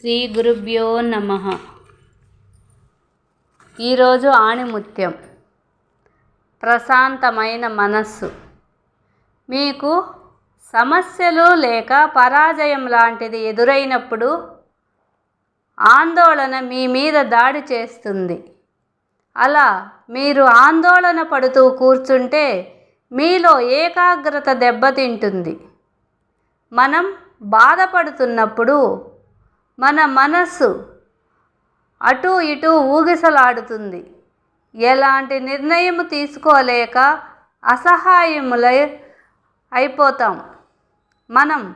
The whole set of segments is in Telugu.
శ్రీ గురుభ్యో నమ. ఈరోజు ఆణిముత్యం. ప్రశాంతమైన మనస్సు. మీకు సమస్యలు లేక పరాజయం లాంటిది ఎదురైనప్పుడు ఆందోళన మీ మీద దాడి చేస్తుంది. అలా మీరు ఆందోళన పడుతూ కూర్చుంటే మీలో ఏకాగ్రత దెబ్బతింటుంది. మనం బాధపడుతున్నప్పుడు మన మనస్సు అటు ఇటు ఊగిసలాడుతుంది. ఎలాంటి నిర్ణయం తీసుకోలేక అసహాయములై అయిపోతాం. మనం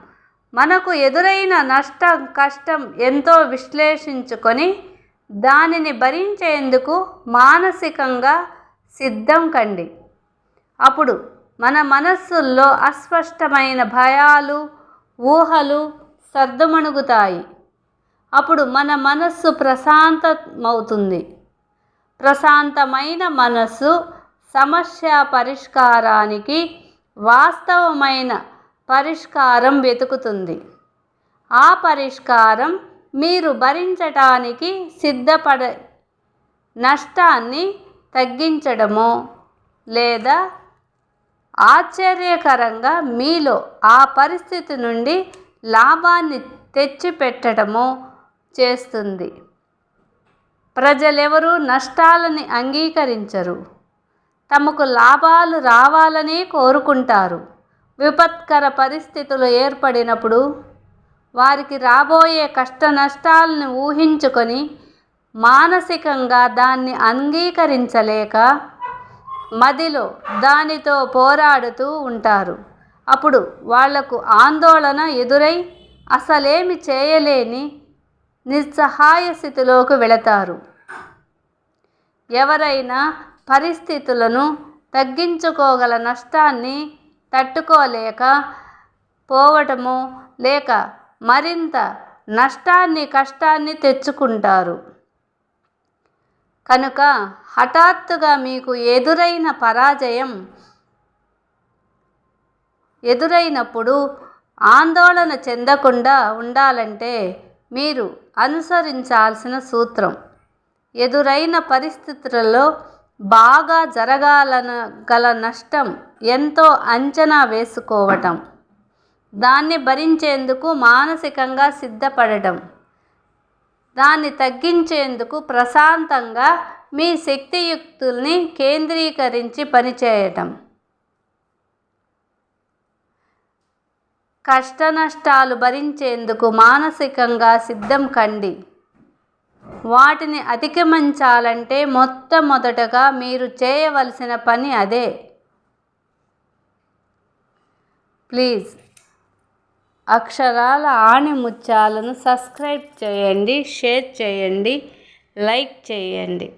మనకు ఎదురైన నష్టం కష్టం ఎంతో విశ్లేషించుకొని దానిని భరించేందుకు మానసికంగా సిద్ధం కండి. అప్పుడు మన మనస్సుల్లో అస్పష్టమైన భయాలు ఊహలు సర్దుమణుగుతాయి. అప్పుడు మన మనస్సు ప్రశాంతమవుతుంది. ప్రశాంతమైన మనస్సు సమస్య పరిష్కారానికి వాస్తవమైన పరిష్కారం వెతుకుతుంది. ఆ పరిష్కారం మీరు భరించటానికి సిద్ధపడ నష్టాన్ని తగ్గించడమో లేదా ఆశ్చర్యకరంగా మీలో ఆ పరిస్థితి నుండి లాభాన్ని తెచ్చిపెట్టడమో చేస్తుంది. ప్రజలెవరూ నష్టాలని అంగీకరించరు. తమకు లాభాలు రావాలని కోరుకుంటారు. విపత్కర పరిస్థితులు ఏర్పడినప్పుడు వారికి రాబోయే కష్ట నష్టాలను ఊహించుకొని మానసికంగా దాన్ని అంగీకరించలేక మదిలో దానితో పోరాడుతూ ఉంటారు. అప్పుడు వాళ్ళకు ఆందోళన ఎదురై అసలేమి చేయలేని నిస్సహాయ స్థితిలోకి వెళతారు. ఎవరైనా పరిస్థితులను తగ్గించుకోగల నష్టాన్ని తట్టుకోలేక పోవటము లేక మరింత నష్టాన్ని కష్టాన్ని తెచ్చుకుంటారు. కనుక హఠాత్తుగా మీకు ఎదురైన పరాజయం ఎదురైనప్పుడు ఆందోళన చెందకుండా ఉండాలంటే మీరు అనుసరించాల్సిన సూత్రం. ఎదురైన పరిస్థితులలో బాగా జరగాలన గల నష్టం ఎంతో అంచనా వేసుకోవటం. దాన్ని భరించేందుకు మానసికంగా సిద్ధపడటం. దాన్ని తగ్గించేందుకు ప్రశాంతంగా మీ శక్తియుక్తుల్ని కేంద్రీకరించి పనిచేయటం. కష్ట నష్టాలు భరించేందుకు మానసికంగా సిద్ధం కండి. వాటిని అధిగమించాలంటే మొట్టమొదటగా మీరు చేయవలసిన పని అదే. ప్లీజ్. అక్షరాల ఆణిముత్యాలను సబ్స్క్రైబ్ చేయండి షేర్ చేయండి లైక్ చేయండి.